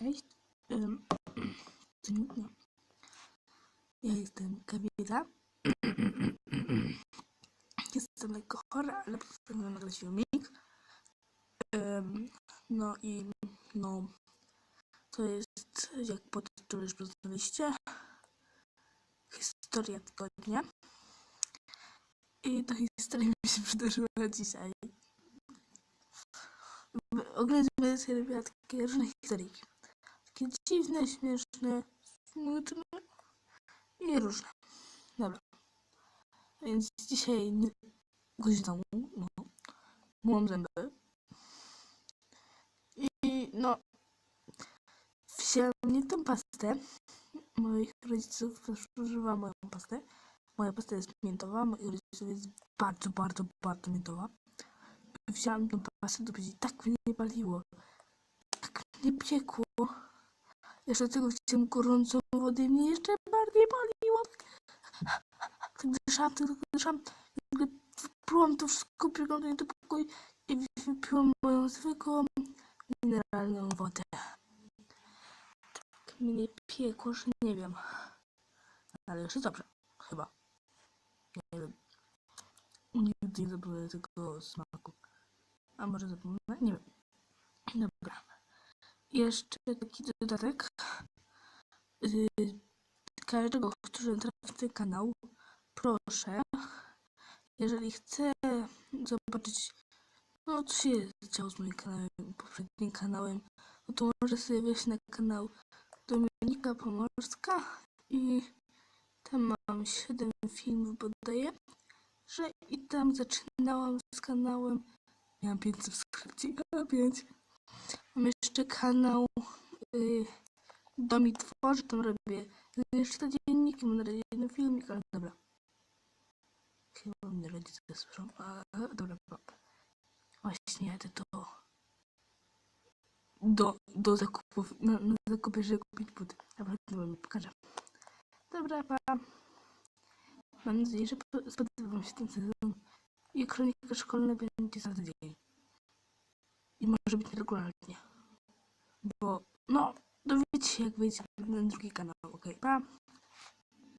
Cześć. Ja jestem Kamila. Jestem lekko chora, ale postanowiłam nagrać filmik. Ym, no i no, to jest, jak po tytule już poznaliście, historia tygodnia. I ta historia mi się przydarzyła dzisiaj. Oglądamy sobie takie różne historyjki. Takie dziwne, śmieszne, smutne i różne. Dobra. Więc dzisiaj nie... godzinę temu, no, myłam zęby. I no, wziąłem nie tą pastę. Moich rodziców też używa moją pastę. Moja pasta jest miętowa, moich rodziców jest bardzo, bardzo, bardzo miętowa. Wziąłem tą pastę do buzi, tak mnie nie paliło. Tak mnie piekło. Jeszcze tego chciałem gorącą wodę mnie jeszcze bardziej paliło. Dyszałam, tak dyszałam. Jakby Wplułam to wszystko, biegłam do pokoju i wypiłam moją zwykłą mineralną wodę. Tak mnie piekło, że nie wiem. Ale jeszcze dobrze, chyba. Nie wiem. Nigdy nie zapomnę tego smaku. A może zapomnę? Nie wiem. Dobra. Jeszcze taki dodatek. Yy, każdego, kto trafi ten kanał, proszę, jeżeli chce zobaczyć, no co się działo z moim kanałem, poprzednim kanałem, no to może sobie wejść na kanał Dominika Pomorska i tam mam 7 filmów, podaję, że i tam zaczynałam z kanałem, miałam 5 subskrypcji, a 5. Mam jeszcze kanał y, Domi Tworzy, tam robię jeszcze dzienniki, mam na razie jeden filmik, ale dobra. Chyba mnie rodzice słyszą, a, dobra, dobra. Właśnie jadę do do, do zakupów, na, na zakupy, żeby kupić buty. Dobra, to wam pokażę. Dobra, pa. Mam nadzieję, że po- spodoba wam się ten sezon i kronika szkolna będzie za tydzień. I może być regularnie. Bo, no, dowiecie się, jak wyjdzie na drugi kanał, okej, pa.